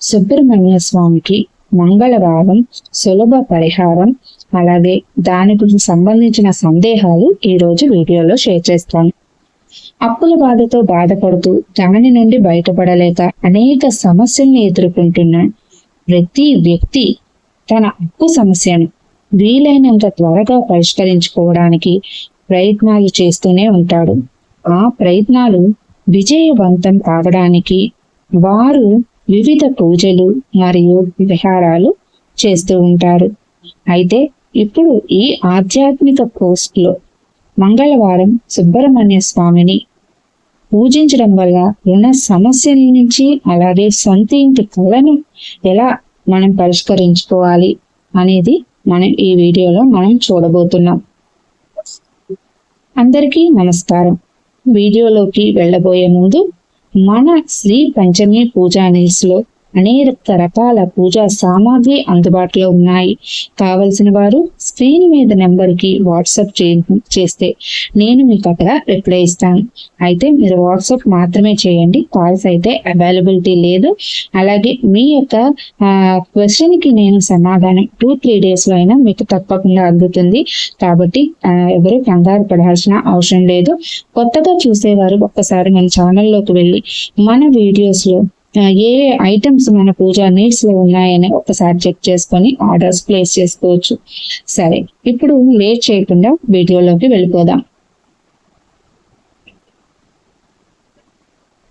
సుబ్రహ్మణ్య స్వామికి మంగళవారం సులభ పరిహారం అలాగే దానికి సంబంధించిన సందేహాలు ఈరోజు వీడియోలో షేర్ చేస్తాను అప్పుల బాధతో బాధపడుతూ దాని నుండి బయటపడలేక అనేక సమస్యల్ని ఎదుర్కొంటున్న ప్రతి వ్యక్తి తన అప్పు సమస్యను వీలైనంత త్వరగా పరిష్కరించుకోవడానికి ప్రయత్నాలు చేస్తూనే ఉంటాడు. ఆ ప్రయత్నాలు విజయవంతం కావడానికి వారు వివిధ పూజలు మరియు విహారాలు చేస్తూ ఉంటారు. అయితే ఇప్పుడు ఈ ఆధ్యాత్మిక పోస్ట్లో మంగళవారం సుబ్రహ్మణ్య స్వామిని పూజించడం వల్ల రుణ సమస్యల నుంచి అలాగే సొంత ఇంటి కళను ఎలా మనం పరిష్కరించుకోవాలి అనేది మనం ఈ వీడియోలో మనం చూడబోతున్నాం. అందరికీ నమస్కారం. వీడియోలోకి వెళ్ళబోయే ముందు మన శ్రీ పంచమి పూజా లో అనేక రకాల పూజా సామాగ్రి అందుబాటులో ఉన్నాయి. కావలసిన వారు స్క్రీన్ మీద నెంబర్కి వాట్సాప్ చేస్తే నేను మీకు అక్కడ రిప్లై ఇస్తాను. అయితే మీరు వాట్సాప్ మాత్రమే చేయండి. కాల్స్ అయితే అవైలబిలిటీ లేదు. అలాగే మీ యొక్క క్వశ్చన్కి నేను సమాధానం టూ త్రీ డేస్లో అయినా మీకు తప్పకుండా అందుతుంది. కాబట్టి ఎవరు కంగారు పడాల్సిన అవసరం లేదు. కొత్తగా చూసేవారు ఒక్కసారి మన ఛానల్లోకి వెళ్ళి మన వీడియోస్లో ఏ ఐటమ్స్ మన పూజా నీడ్స్లో ఉన్నాయని ఒకసారి చెక్ చేసుకొని ఆర్డర్స్ ప్లేస్ చేసుకోవచ్చు. సరే ఇప్పుడు లేట్ చేయకుండా వీడియోలోకి వెళ్ళిపోదాం.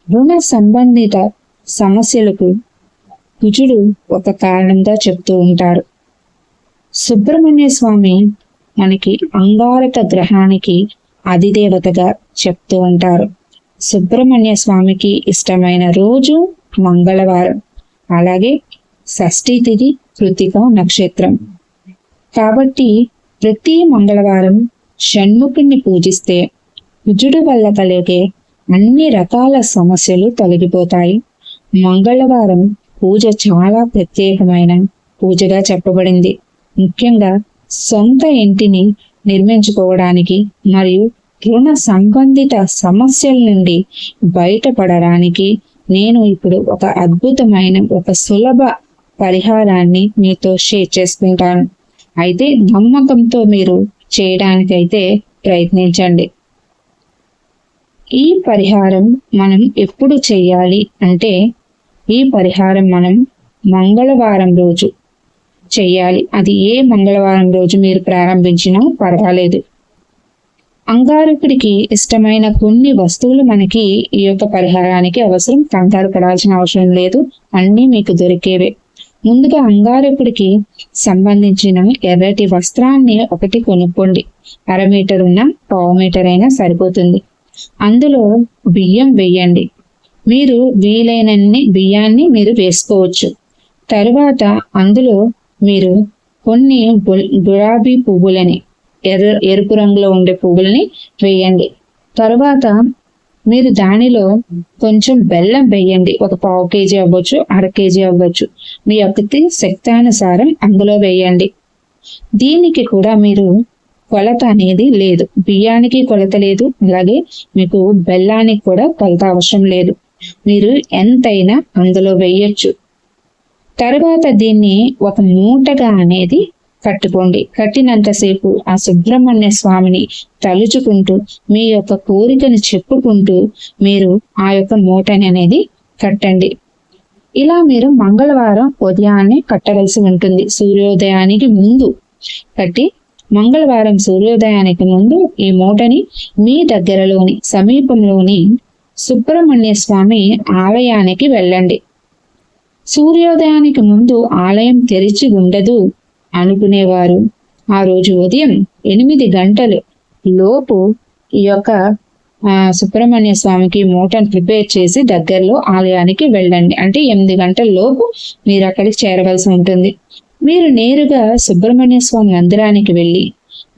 రుణ సంబంధిత సమస్యలకు కుజుడు ఒక కారణంగా చెప్తూ ఉంటారు సుబ్రహ్మణ్య స్వామి మనకి అంగారక గ్రహానికి అధిదేవతగా చెప్తూ ఉంటారు. సుబ్రహ్మణ్య స్వామికి ఇష్టమైన రోజు మంగళవారం. అలాగే షష్ఠీ తిథి కృతిక నక్షత్రం. కాబట్టి ప్రతి మంగళవారం షణ్ముఖుణ్ణి పూజిస్తే కుజుడు వల్ల కలిగే అన్ని రకాల సమస్యలు తొలగిపోతాయి. మంగళవారం పూజ చాలా ప్రత్యేకమైన పూజగా చెప్పబడింది. ముఖ్యంగా సొంత ఇంటిని నిర్మించుకోవడానికి మరియు రుణ సంబంధిత సమస్యల నుండి బయటపడడానికి నేను ఇప్పుడు ఒక అద్భుతమైన ఒక సులభ పరిహారాన్ని మీతో షేర్ చేసుకుంటాను. అయితే నమ్మకంతో మీరు చేయడానికైతే ప్రయత్నించండి. ఈ పరిహారం మనం ఎప్పుడు చేయాలి అంటే ఈ పరిహారం మనం మంగళవారం రోజు చేయాలి. అది ఏ మంగళవారం రోజు మీరు ప్రారంభించినా పర్వాలేదు. అంగారకుడికి ఇష్టమైన కొన్ని వస్తువులు మనకి ఈ యొక్క పరిహారానికి అవసరం. కంగారు పడాల్సిన అవసరం లేదు. అన్నీ మీకు దొరికేవే. ముందుగా అంగారకుడికి సంబంధించిన ఎర్రటి వస్త్రాన్ని ఒకటి కొనుక్కోండి. అర మీటర్ ఉన్న పావు మీటర్ అయినా సరిపోతుంది. అందులో బియ్యం వేయండి. మీరు వీలైనన్ని బియ్యాన్ని మీరు వేసుకోవచ్చు. తరువాత అందులో మీరు కొన్ని గులాబీ పువ్వులని ఎర్ర ఎరుపు రంగులో ఉండే పువ్వులని వేయండి. తర్వాత మీరు దానిలో కొంచెం బెల్లం వేయండి. ఒక పావు కేజీ అవ్వచ్చు అర కేజీ అవ్వచ్చు. మీ యొక్క శక్తానుసారం అందులో వేయండి. దీనికి కూడా మీరు కొలత అనేది లేదు. బియ్యానికి కొలత లేదు. అలాగే మీకు బెల్లానికి కూడా కొలత అవసరం లేదు. మీరు ఎంతైనా అందులో వేయచ్చు. తర్వాత దీన్ని ఒక మూటగా అనేది కట్టుకోండి. కట్టినంతసేపు ఆ సుబ్రహ్మణ్య స్వామిని తలుచుకుంటూ మీ యొక్క కోరికను చెప్పుకుంటూ మీరు ఆ యొక్క మూటని అనేది కట్టండి. ఇలా మీరు మంగళవారం ఉదయాన్నే కట్టవలసి ఉంటుంది. సూర్యోదయానికి ముందు కట్టి మంగళవారం సూర్యోదయానికి ముందు ఈ మూటని మీ దగ్గరలోని సమీపంలోని సుబ్రహ్మణ్య స్వామి ఆలయానికి వెళ్ళండి. సూర్యోదయానికి ముందు ఆలయం తెరిచి ఉండదు. అనుకునేవారు. ఆ రోజు ఉదయం ఎనిమిది గంటలు లోపు ఈ యొక్క సుబ్రహ్మణ్య స్వామికి మూటను ప్రిపేర్ చేసి దగ్గరలో ఆలయానికి వెళ్ళండి. అంటే ఎనిమిది గంటల లోపు మీరు అక్కడికి చేరవలసి ఉంటుంది. మీరు నేరుగా సుబ్రహ్మణ్య స్వామి మందిరానికి వెళ్ళి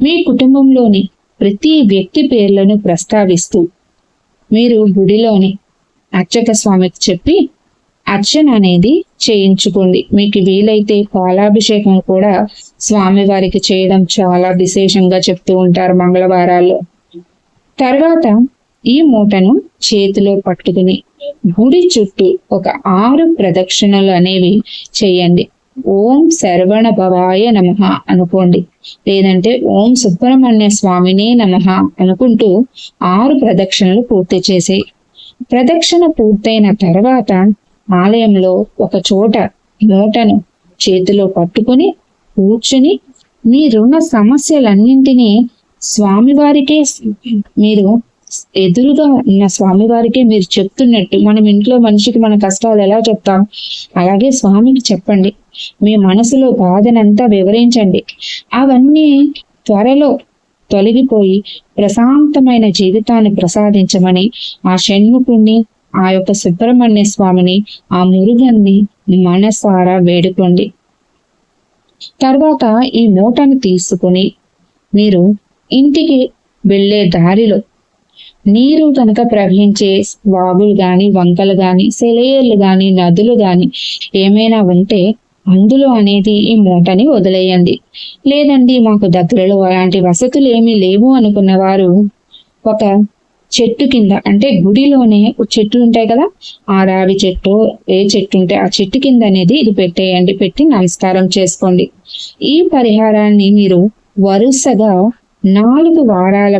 మీ కుటుంబంలోని ప్రతి వ్యక్తి పేర్లను ప్రస్తావిస్తూ మీరు గుడిలోని అర్చక స్వామికి చెప్పి అర్చన అనేది చేయించుకోండి మీకు వీలైతే పాలాభిషేకం కూడా స్వామి వారికి చేయడం చాలా విశేషంగా చెప్తూ ఉంటారు మంగళవారాల్లో. తర్వాత ఈ మూటను చేతిలో పట్టుకుని గుడి చుట్టూ ఒక ఆరు ప్రదక్షిణలు అనేవి చేయండి. ఓం శరవణ భవాయ నమ అనుకోండి. లేదంటే ఓం సుబ్రహ్మణ్య స్వామినే నమ అనుకుంటూ ఆరు ప్రదక్షిణలు పూర్తి చేసేయి. ప్రదక్షిణ పూర్తయిన తర్వాత ఆలయంలో ఒక చోట మూటను చేతిలో పట్టుకుని కూర్చుని మీ రుణ సమస్యలన్నింటినీ స్వామివారికే మీరు ఎదురుగా ఉన్న స్వామివారికే మీరు చెప్తున్నట్టు మనం ఇంట్లో మనిషికి మన కష్టాలు ఎలా చెప్తాం? అలాగే స్వామికి చెప్పండి. మీ మనసులో బాధనంతా వివరించండి. అవన్నీ త్వరలో తొలగిపోయి ప్రశాంతమైన జీవితాన్ని ప్రసాదించమని ఆ షణ్ముఖుణ్ణి ఆ యొక్క సుబ్రహ్మణ్య స్వామిని ఆ మురుగన్ని మనసారా వేడుకోండి. తర్వాత ఈ మూటను తీసుకుని మీరు ఇంటికి వెళ్ళే దారిలో నీరు కనుక ప్రవహించే వాగులు గాని వంకలు గాని సెలయేర్లు గాని నదులు గాని ఏమైనా ఉంటే అందులో అనేది ఈ మూటని వదిలేయండి. లేదండి మాకు దగ్గరలో అలాంటి వసతులు ఏమీ లేవు అనుకున్న వారు ఒక చెట్టు కింద అంటే గుడిలోనే చెట్లు ఉంటాయి కదా ఆ రావి చెట్టు ఏ చెట్టు ఉంటే ఆ చెట్టు కింద అనేది ఇది పెట్టేయండి పెట్టి నమస్కారం చేసుకోండి. ఈ పరిహారాన్ని మీరు వరుసగా నాలుగు వారాల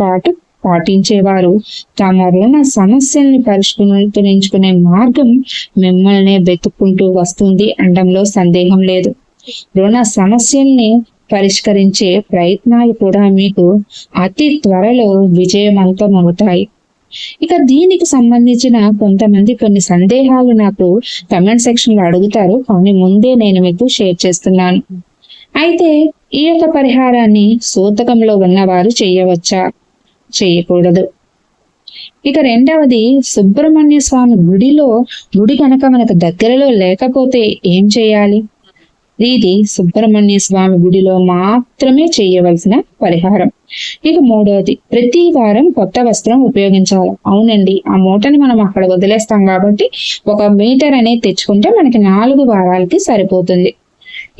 పాటు పాటించేవారు. తమ రుణ సమస్యల్ని పరిష్కరించుకునే మార్గం మిమ్మల్ని వెతుక్కుంటూ వస్తుంది అనడంలో సందేహం లేదు. రుణ సమస్యల్ని పరిష్కరించే ప్రయత్నాలు కూడా మీకు అతి త్వరలో విజయవంతం అవుతాయి ఇక దీనికి సంబంధించిన కొంతమంది కొన్ని సందేహాలు నాకు కమెంట్ సెక్షన్లో అడుగుతారు. కానీ ముందే నేను మీకు షేర్ చేస్తున్నాను. అయితే ఈ యొక్క పరిహారాన్ని సూతకంలో ఉన్నవారు చేయవచ్చా? చేయకూడదు. ఇక రెండవది సుబ్రహ్మణ్య స్వామి గుడిలో గుడి కనుక మనకు దగ్గరలో లేకపోతే ఏం చేయాలి? ఇది సుబ్రహ్మణ్య స్వామి గుడిలో మాత్రమే చేయవలసిన పరిహారం. ఇక మూడవది ప్రతి వారం కొత్త వస్త్రం ఉపయోగించాలి. అవునండి ఆ మూటని మనం అక్కడ వదిలేస్తాం కాబట్టి ఒక మీటర్ అనేది తెచ్చుకుంటే మనకి నాలుగు వారాలకి సరిపోతుంది.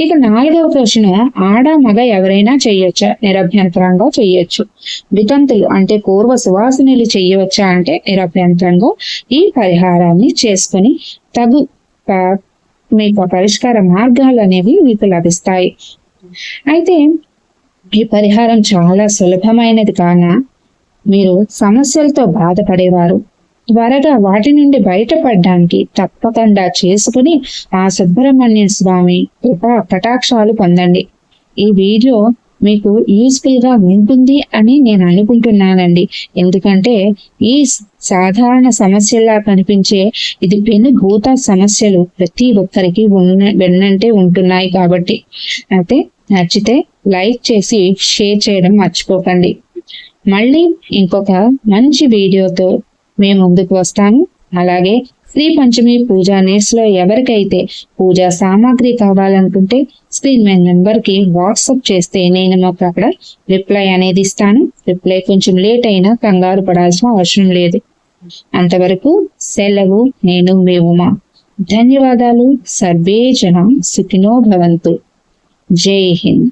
ఇక నాలుగవ ప్రశ్న ఆడ మగ ఎవరైనా చేయొచ్చా? నిరభ్యంతరంగా చేయొచ్చు. వితంతులు అంటే పూర్వ సువాసినులు చేయవచ్చా అంటే నిరభ్యంతరంగా ఈ పరిహారాన్ని చేసుకుని తగు మీకు పరిష్కార మార్గాలు అనేవి మీకు లభిస్తాయి. అయితే ఈ పరిహారం చాలా సులభమైనది కాన? మీరు సమస్యలతో బాధపడేవారు. త్వరగా వాటి నుండి బయటపడడానికి తప్పకుండా చేసుకుని ఆ సుబ్రహ్మణ్య స్వామి కృపా కటాక్షాలు పొందండి. ఈ వీడియో మీకు యూస్ఫుల్గా ఉంటుంది అని నేను అనుకుంటున్నానండి. ఎందుకంటే ఈ సాధారణ సమస్యలా కనిపించే ఇది పెనుభూత సమస్యలు ప్రతి ఒక్కరికి ఉన్న వెన్నంటే ఉంటున్నాయి కాబట్టి. అయితే నచ్చితే లైక్ చేసి షేర్ చేయడం మర్చిపోకండి. మళ్ళీ ఇంకొక మంచి వీడియోతో మేము ముందుకు వస్తాము. అలాగే శ్రీ పంచమి పూజా నేర్స్లో ఎవరికైతే పూజా సామాగ్రి కావాలనుకుంటే స్క్రీన్ మీద నెంబర్కి వాట్సాప్ చేస్తే నేను మాకు అక్కడ రిప్లై అనేది ఇస్తాను. రిప్లై కొంచెం లేట్ అయినా కంగారు పడాల్సిన అవసరం లేదు. అంతవరకు సెలవు నేను మీ. ఉమా ధన్యవాదాలు. సర్వే జన సుఖినో భవంతు. జై హింద్.